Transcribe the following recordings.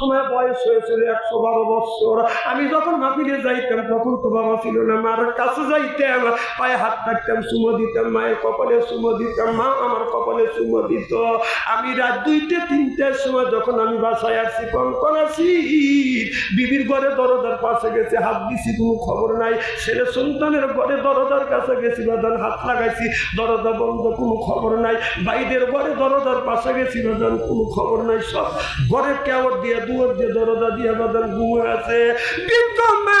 সময় বয়স হয়েছিল একশো বারো বছর। আমি যখন মাহফিলে যাইতাম, তখন তো বাবা ছিল না। মার কাছে যাইতাম, পায়ে হাত রাখতাম সুমো দিতাম, মায়ের কপালে সুমো দিতাম, মা আমার কপালে সুমো দিত। আমি রাত দুইটে, তিনটের সময় যখন আমি বাসায় আসছি কনকন আসি, বিবির ঘরে দরদার পাশে গেছে, হাত দিছি, কোনো খবর নাই। ছেলে সন্তানের ঘরে দরদার কাছে গেছি, বাদান হাত লাগাইছি, দরজা বন্ধ, কোনো খবর নাই। বাইদের ঘরে দরজার পাশে গেছি, বাদান কোনো খবর নাই। সব ঘরে কেওয়ার দিয়ে দুয়ার দিয়ে দরজা দিয়ে বাদান ঘুমে আছে। বৃদ্ধ মা,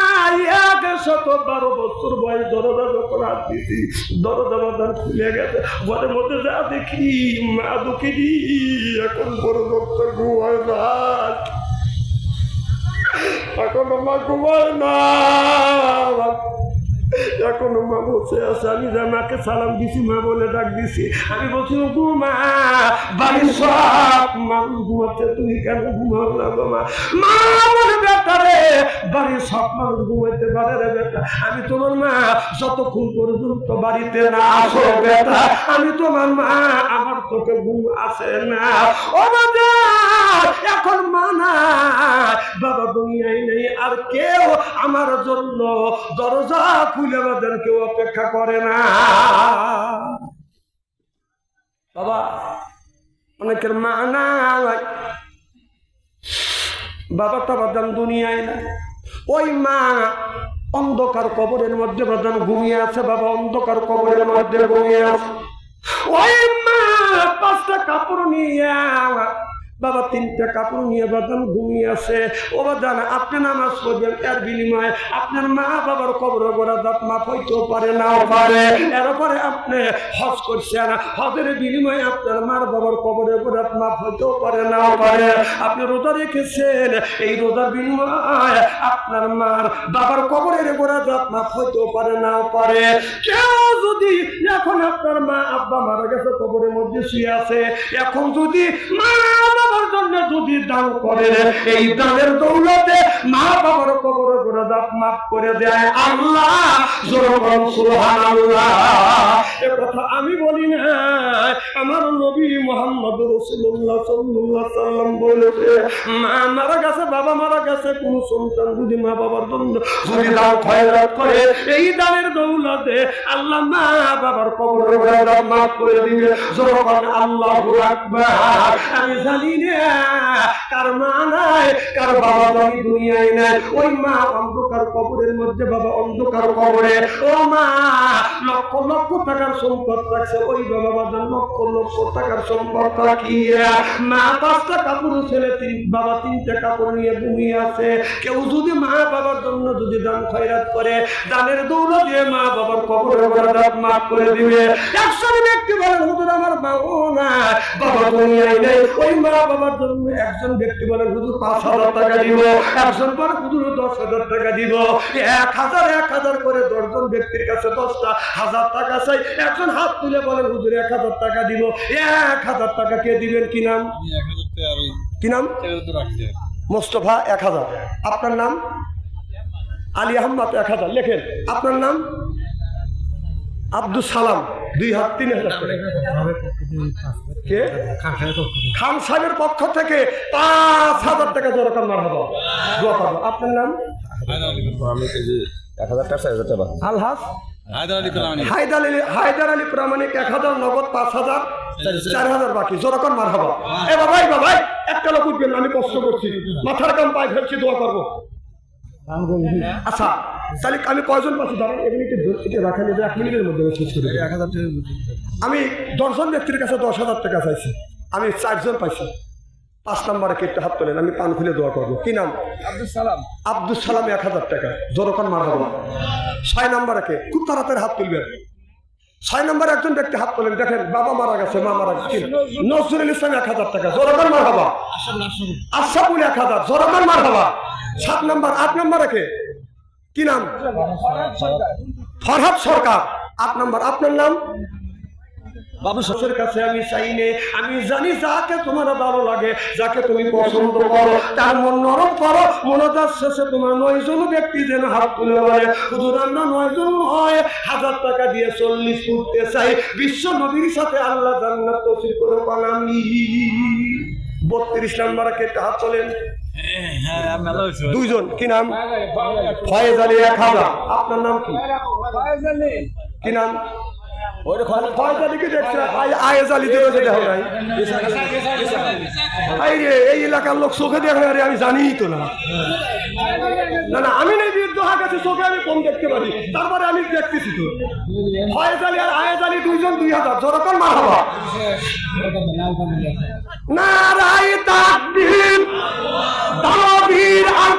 এক শত বারো বছর বয়স দরজা যখন হাত দিছি দরজা বাদান খুলে গেছে। ঘরের মধ্যে যা দেখি, মা দুঃখিনী, এখন বড় ডক্টর ঘুমায় না। এখন মা ঘুমায় না। এখন মা বসে আছে আমি যে মাকে সালাম দিছি, মা বলে ডাক দিছি। আমি বলছি গো মা, বাড়ির সব মানুষ ঘুমাচ্ছে, তুমি কেন ঘুমাও না গো মা? মা বলে বাড়ির সব মানুষ ঘুমাইতে পারে রে বেটা আমি তোমার মা, যতক্ষণ পর্যন্ত বাড়িতে না আসো বেটা আমি তোমার মা, আমার তোকে ঘুম আসে না। ও বাবা এখন মা না বাবা দুনিয়ায় নেই আর কেউ আমার জন্য দরজা খুলে বাদের কেউ অপেক্ষা করে না। বাবা, অনেকের মা নাই। বাবাটা বাদান দুনিয়ায় না ওই মা অন্ধকার কবরের মধ্যে বাদান ঘুমিয়ে আছে। বাবা, অন্ধকার কবরের মধ্যে ঘুমিয়ে আছে। ওই মা পাঁচটা কাপড় নিয়ে বাবা, তিনটা কাপড় নিয়ে বাদান ঘুমিয়ে আছে ও বাদান আপনি নামাজ পড়বেন, এর বিনিময়ে আপনার মা বাবার কবর গোড়া দাঁত মাফ হইতেও পারে, নাও পারে। এরপরে আপনি হজ করছেন, হজের বিনিময়ে আপনার মার বাবার কবরে গোড়া মাফ হইতেও পারে, নাও পারে। আপনি রোজা রেখেছেন, এই রোজার বিনিময়ে আপনার মার বাবার কবরের গোড়া দাঁত মাফ হইতেও পারে, নাও পারে। কেউ যদি এখন আপনার মা আব্বা মারা গেছে, কবরের মধ্যে শুয়ে আছে, এখন যদি মা বাবার জন্য যদি দাও করে এই দানের দৌলতে মা বাবার কবর করে দাঁত মাফ করে দেয়। আল্লাহ জোরকম সুলহান আল্লাহ এ কথা আমি বলি না নবী মোহাম্মদ রসুল্লাহ সাল্লাল্লাহু সাল্লাম বলেছে, মা মারা গেছে, বাবা মারা গেছে, কোন সন্তান যদি মা বাবার জন্য যদি দান খয়রাত করে, এই দানের দৌলতে আল্লাহ মা বাবার কবর করে মাফ করে দিবে। জোরকম আল্লাহু আকবার। আমি জানি না, কার মা নাই, কার বাবা নাই, দুনিয়ায় নাই। ওই মা অন্ধকার কবরের মধ্যে, বাবা অন্ধকার কবরে। ও মা, লক্ষ লক্ষ টাকার সম্পদ রাখছে, ওই বাবা লক্ষ লক্ষ টাকার সম্পদ রাখিয়া মা পাঁচটা কাপড় ছেলে বাবা তিনটা কাপড় নিয়ে ঘুমিয়ে আছে। কেউ যদি মা বাবার জন্য যদি দান খয়রাত করে, দানের দৌড় দিয়ে মা বাবার কবরের ঘরে দাঁত মাফ করে দিবে। একশো ব্যক্তি বলেন, হুজুর, আমার বাবু না বাবা দুনিয়ায় নেই। ওই মা বাবার জন্য একজন ব্যক্তি বলেন, হুজুর, পাঁচ হাজার টাকা দিব। একজন বলে হুজুর, দশ হাজার টাকা দিব। এক হাজার এক হাজার করে দশজন ব্যক্তির কাছে দশটা হাজার টাকা চাই। একজন হাত তুলে বলেন, হুজুর, এক হাজার টাকা দিব। এক হাজার টাকা কে দিবেন? কি নাম? কি নাম? মোস্তফা এক হাজার। আপনার নাম? আলী আহমদ এক হাজার। লেখেন আপনার নাম? আব্দুল সালাম দুই হাত তিন। কে? খান সাহেবের পক্ষ থেকে পাঁচ হাজার টাকা দরকার মার হব। দোয়া আপনার নাম? এক হাজার টাকা হাজার টাকা। আলহাস? হায়দার আলী কোরআন। হায়দার আলী হায়দার আলী প্রামাণিক এক হাজার নগদ পাঁচ হাজার। চার হাজার বাকি জোরকম মার হব। এ বাবাই বাবাই একটা লোক উঠবেন আমি কষ্ট করছি। মাথার কাম পায়ে ফেলছি দোয়া করব। আচ্ছা তাহলে আমি কয়জন পাচ্ছি দাঁড়ান এখানে এটা রাখা নিয়ে এক মিনিটের মধ্যে আমি শেষ করে এক হাজার টাকা আমি দশজন ব্যক্তির কাছে দশ হাজার টাকা চাইছি। আমি চারজন পাইছি। পাঁচ নম্বরে কেটে হাত তোলেন আমি পান খুলে দোয়া করব। কি নাম? আব্দুল সালাম। আব্দুল সালাম এক হাজার টাকা। জোরকান মার হব। ছয় নম্বরে কে? খুব তাড়াতাড়ি হাত তুলবেন। ছয় নম্বরে একজন ব্যক্তি হাত তোলেন, দেখেন, বাবা মারা গেছে, মা মারা গেছে নজরুল ইসলাম এক হাজার টাকা জোরকান মার হবা আশাফুল এক হাজার জোরকান মার হবা সাত নম্বর, আট নম্বরে কে? কি নাম? ফরহাদ সরকার। আট নম্বর, আপনার নাম? বাবু শ্বশুর কাছে আমি চাইনে আমি জানি যাকে তোমার ভালো লাগে, যাকে তুমি পছন্দ করো, তার মন নরম করো মনোজার শেষে তোমার নয়জন ব্যক্তি যেন হাত তুলে বলে শুধু রান্না নয়জন নয় হাজার টাকা দিয়ে চল্লিশ ফুটতে চাই। বিশ্ব নবীর সাথে আল্লাহ জান্নাত তসিল করে পালামি বত্রিশ নাম্বার কেটে হাত চলেন দুইজন, কি নাম? ফয়েজ আলী এক হাজার। আপনার নাম কি? কি নাম? ফয়েজ দেখছে। আয়েজ আলী দিল যে দেখো এই এলাকার লোক চোখে দেখে আরে আমি জানিই তো না। না আমি নাই বীর গেছে চোখে আমি কম দেখতে পারি। তারপরে আমি দেখতেছি তো। ফয়েজ আলী আর আয়েজ আলী দুইজন দুই হাজার। যতক্ষণ মার হওয়া নারায় তাকবীর, দানবীর আর